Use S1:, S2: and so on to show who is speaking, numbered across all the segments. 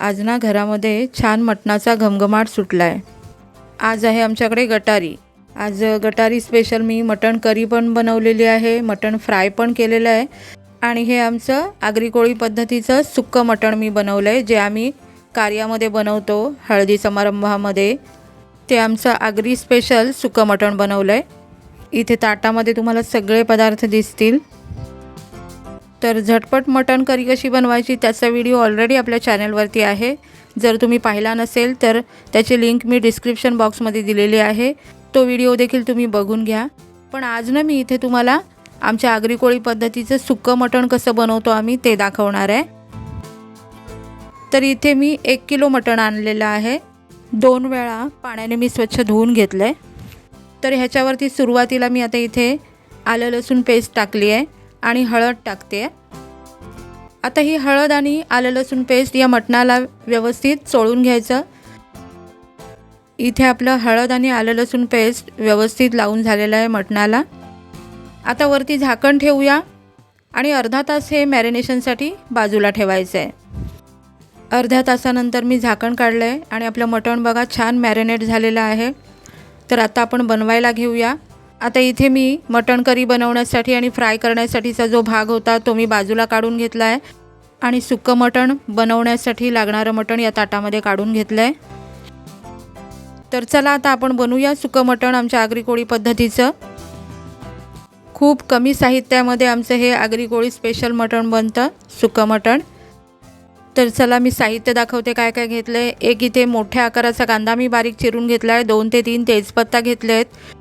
S1: आज ना घरामध्ये छान मटणाचा घमघमाट सुटला आहे आज आहे आमच्याकडे गटारी. आज गटारी स्पेशल मी मटण करी पण बनवलेली आहे मटण फ्राय पण केलेलं आहे आणि हे आमचं आगरी कोळी पद्धतीचं सुक्कं मटण मी बनवलं आहे जे आम्ही कार्यामध्ये बनवतो हळदी समारंभामध्ये. ते आमचं आगरी स्पेशल सुकं मटण बनवलं आहे इथे ताटामध्ये तुम्हाला सगळे पदार्थ दिसतील. तर झटपट मटण करी कशी बनवायची त्याचा व्हिडिओ ऑलरेडी आपल्या चॅनलवरती आहे. जर तुम्ही पाहिला नसेल तर त्याची लिंक मी डिस्क्रिप्शन बॉक्समध्ये दिलेली आहे. तो व्हिडिओ देखील तुम्ही बघून घ्या. पण आज ना मी इथे तुम्हाला आमच्या आगरी कोळी पद्धतीचं सुक्कं मटण कसं बनवतो आम्ही ते दाखवणार आहे. तर इथे मी एक किलो मटण आणलेलं आहे. दोन वेळा पाण्याने मी स्वच्छ धुवून घेतलं आहे तर ह्याच्यावरती सुरुवातीला मी आता इथे आलं लसूण पेस्ट टाकली आहे. आणि हळद टाकते. आता ही हळद आणि आलं लसूण पेस्ट या मटणाला व्यवस्थित चोळून घ्यायचं. इथे आपलं हळद आणि आलं लसूण पेस्ट व्यवस्थित लावून झालेलं आहे मटणाला. आता वरती झाकण ठेवूया आणि अर्धा तास हे मॅरिनेशनसाठी बाजूला ठेवायचं आहे अर्ध्या तासानंतर मी झाकण काढलं आहे आणि आपलं मटण बघा छान मॅरिनेट झालेलं आहे. तर आता आपण बनवायला घेऊया. आता इथे मी मटण करी बनवण्यासाठी आणि फ्राय करण्यासाठीचा जो भाग होता तो मी बाजूला काढून घेतला आहे आणि सुक्कं मटण बनवण्यासाठी लागणारं मटण या ताटामध्ये काढून घेतलं आहे तर चला आता आपण बनवूया सुक्कं मटण आमच्या आगरी कोळी पद्धतीचं. खूप कमी साहित्यामध्ये आमचं हे आगरी कोळी स्पेशल मटण बनतं सुकं मटण. तर चला मी साहित्य दाखवते काय काय घेतलं आहे एक इथे मोठ्या आकाराचा कांदा मी बारीक चिरून घेतला आहे दोन ते तीन तेजपत्ता घेतले आहेत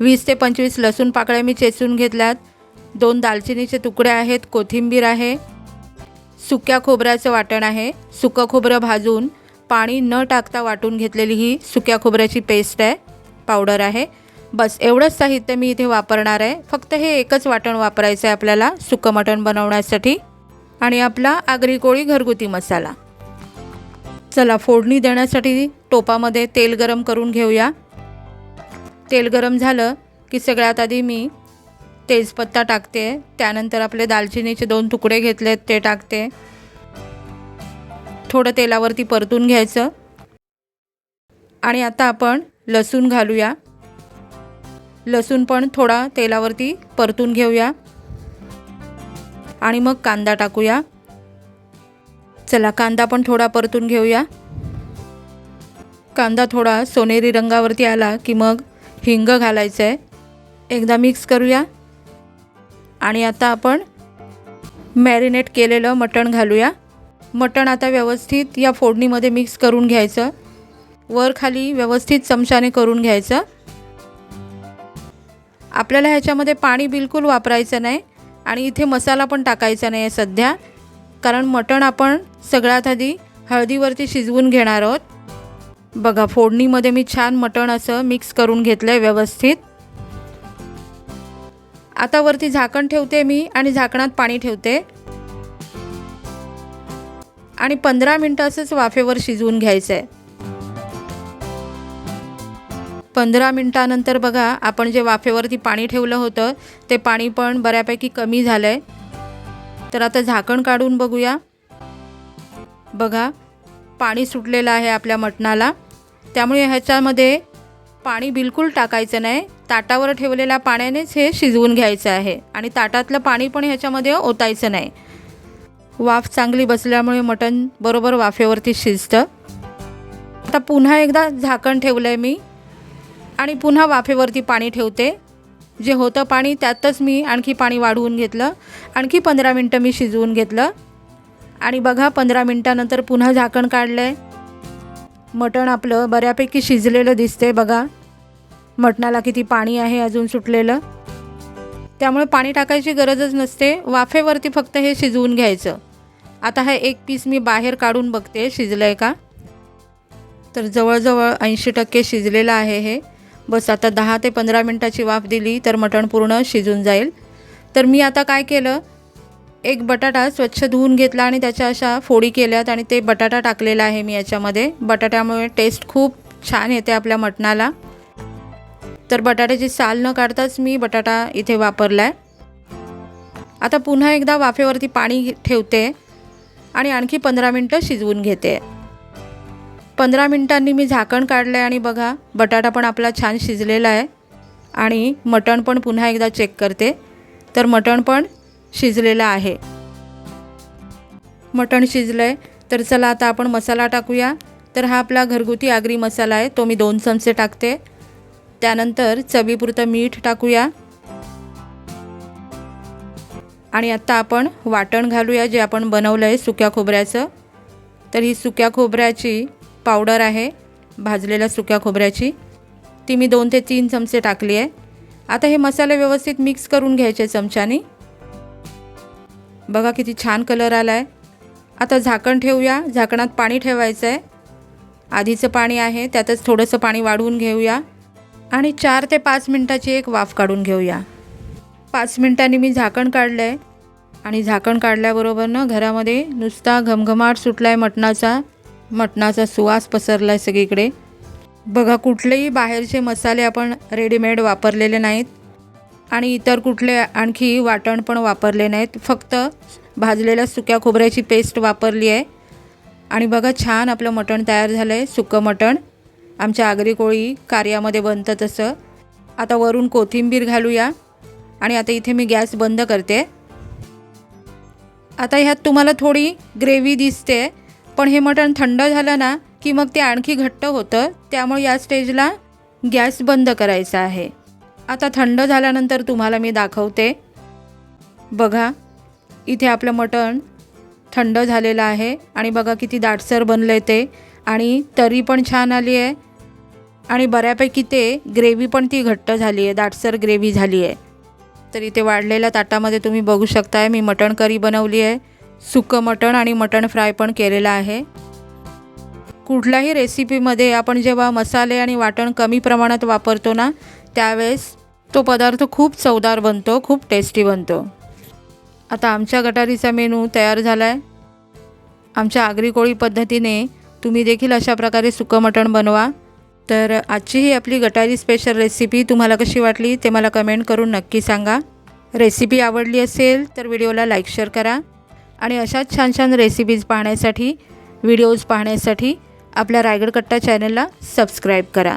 S1: वीस ते पंचवीस लसूण पाकळ्या मी चेचून घेतल्यात. दोन दालचिनीचे तुकडे आहेत कोथिंबीर आहे सुक्या खोबऱ्याचं वाटण आहे. सुकं खोबरं भाजून पाणी न टाकता वाटून घेतलेली ही सुक्या खोबऱ्याची पेस्ट आहे पावडर आहे. बस एवढंच साहित्य मी इथे वापरणार आहे. फक्त हे एकच वाटण वापरायचं आहे आपल्याला सुकं मटण बनवण्यासाठी. आणि आपला आगरी कोळी घरगुती मसाला. चला फोडणी देण्यासाठी टोपामध्ये तेल गरम करून घेऊया. तेल गरम झालं की सगळ्यात आधी मी तेजपत्ता टाकते. त्यानंतर आपले दालचिनीचे दोन तुकडे घेतलेत ते टाकते. थोडं तेलावरती परतून घ्यायचं. आणि आता आपण लसूण घालूया. लसूण पण थोडा तेलावरती परतून घेऊया. आणि मग कांदा टाकूया. चला कांदा पण थोडा परतून घेऊया. कांदा थोडा सोनेरी रंगावरती आला की मग हिंग घालायचं आहे एकदा मिक्स करूया. आणि आता आपण मॅरिनेट केलेलं मटण घालूया. मटण आता व्यवस्थित या फोडणीमध्ये मिक्स करून घ्यायचं. वर खाली व्यवस्थित चमच्याने करून घ्यायचं. आपल्याला ह्याच्यामध्ये पाणी बिलकुल वापरायचं नाही आणि इथे मसाला पण टाकायचा नाही आहे सध्या. कारण मटण आपण सगळ्यात आधी हळदीवरती शिजवून घेणार आहोत. बघा फोडणीमध्ये मी छान मटण असं मिक्स करून घेतलं आहे व्यवस्थित. आता वरती झाकण ठेवते मी आणि झाकणात पाणी ठेवते. आणि पंधरा मिनटं असंच वाफेवर शिजवून घ्यायचं आहे पंधरा मिनटानंतर बघा आपण जे वाफेवरती पाणी ठेवलं होतं ते पाणी पण बऱ्यापैकी कमी झालं आहे तर आता झाकण काढून बघूया. बघा पाणी सुटलेलं आहे आपल्या मटणाला. त्यामुळे ह्याच्यामध्ये पाणी बिलकुल टाकायचं नाही. ताटावर ठेवलेल्या पाण्यानेच हे शिजवून घ्यायचं आहे. आणि ताटातलं पाणी पण ह्याच्यामध्ये ओतायचं नाही. वाफ चांगली बसल्यामुळे मटण बरोबर वाफेवरती शिजतं. आता पुन्हा एकदा झाकण ठेवलं आहे मी. आणि पुन्हा वाफेवरती पाणी ठेवते. जे होतं पाणी त्यातच मी आणखी पाणी वाढवून घेतलं. आणखी पंधरा मिनटं मी शिजवून घेतलं. आणि बघा पंधरा मिनटानंतर पुन्हा झाकण काढलं आहे मटण आपलं बऱ्यापैकी शिजलेलं दिसते बघा. मटणाला किती पाणी आहे अजून सुटलेलं. त्यामुळे पाणी टाकायची गरजच नसते. वाफेवरती फक्त हे शिजवून घ्यायचं. आता हा एक पीस मी बाहेर काढून बघते शिजलं आहे का? तर जवळजवळ ऐंशी टक्के शिजलेलं आहे हे. बस आता दहा ते पंधरा मिनटाची वाफ दिली तर मटण पूर्ण शिजून जाईल. तर मी आता काय केलं? एक बटाटा स्वच्छ धुवून घेतला आणि त्याच्या अशा फोडी केल्यात आणि ते बटाटा टाकलेला आहे मी याच्यामध्ये. बटाट्यामुळे टेस्ट खूप छान येते आपल्या मटणाला. तर बटाट्याची साल न काढताच मी बटाटा इथे वापरला आहे आता पुन्हा एकदा वाफेवरती पाणी ठेवते आणि आणखी पंधरा मिनटं शिजवून घेते. पंधरा मिनटांनी मी झाकण काढलं आहे आणि बघा बटाटा पण आपला छान शिजलेला आहे. आणि मटण पण पुन्हा एकदा चेक करते. तर मटण पण शिजलेलं आहे. मटण शिजलं आहे तर चला आता आपण मसाला टाकूया. तर हा आपला घरगुती आगरी मसाला आहे तो मी दोन चमचे टाकते. त्यानंतर चवीपुरतं मीठ टाकूया. आणि आत्ता आपण वाटण घालूया जे आपण बनवलं आहे सुक्या खोबऱ्याचं. तर ही सुक्या खोबऱ्याची पावडर आहे भाजलेल्या सुक्या खोबऱ्याची. ती मी दोन ते तीन चमचे टाकली आहे. आता हे मसाले व्यवस्थित मिक्स करून घ्यायचे चमच्यानी. बघा किती छान कलर आला आहे आता झाकण ठेवूया. झाकणात पाणी ठेवायचं आहे आधीचं पाणी आहे त्यातच थोडंसं पाणी वाढवून घेऊया. आणि चार ते पाच मिनटाची एक वाफ काढून घेऊया. पाच मिनटांनी मी झाकण काढलं आहे आणि झाकण काढल्याबरोबर ना घरामध्ये नुसता घमघमाट सुटला आहे मटणाचा. मटणाचा सुवास पसरला आहे सगळीकडे. बघा कुठलेही बाहेरचे मसाले आपण रेडीमेड वापरलेले नाहीत. आणि इतर कुठले आणखी वाटण पण वापरले नाहीत. फक्त भाजलेल्या सुक्या खोबऱ्याची पेस्ट वापरली आहे. आणि बघा छान आपलं मटण तयार झालं आहे सुकं मटण. आमच्या आगरी कोळी कार्यामध्ये बनतं तसं. आता वरून कोथिंबीर घालूया. आणि आता इथे मी गॅस बंद करते. आता ह्यात तुम्हाला थोडी ग्रेव्ही दिसते पण हे मटण थंड झालं ना की मग ते आणखी घट्ट होतं. त्यामुळे या स्टेजला गॅस बंद करायचा आहे. आता थंड झाल्यानंतर तुम्हाला मी दाखवते. बघा इथे आपलं मटण थंड झालेलं आहे आणि बघा किती दाटसर बनलं आहे ते. आणि तरी पण छान आली आहे आणि बऱ्यापैकी ते ग्रेव्ही पण ती घट्ट झाली आहे दाटसर ग्रेव्ही झाली आहे तर इथे वाढलेल्या ताटामध्ये तुम्ही बघू शकताय मी मटण करी बनवली आहे सुकं मटण आणि मटण फ्राय पण केलेलं आहे. कुठल्याही रेसिपीमध्ये आपण जेव्हा मसाले आणि वाटण कमी प्रमाणात वापरतो ना त्यावेळेस तो पदार्थ खूप चवदार बनतो खूप टेस्टी बनतो. आता आमच्या गटारीचा मेनू तयार झाला आहे आमच्या आगरी कोळी पद्धतीने तुम्ही देखील अशा प्रकारे सुकं मटण बनवा. तर आजची ही आपली गटारी स्पेशल रेसिपी तुम्हाला कशी वाटली ते मला कमेंट करून नक्की सांगा. रेसिपी आवडली असेल तर व्हिडिओला लाईक शेअर करा. आणि अशाच छान छान रेसिपीज पाहण्यासाठी व्हिडिओज पाहण्यासाठी आपल्या रायगड कट्टा चॅनलला सबस्क्राईब करा.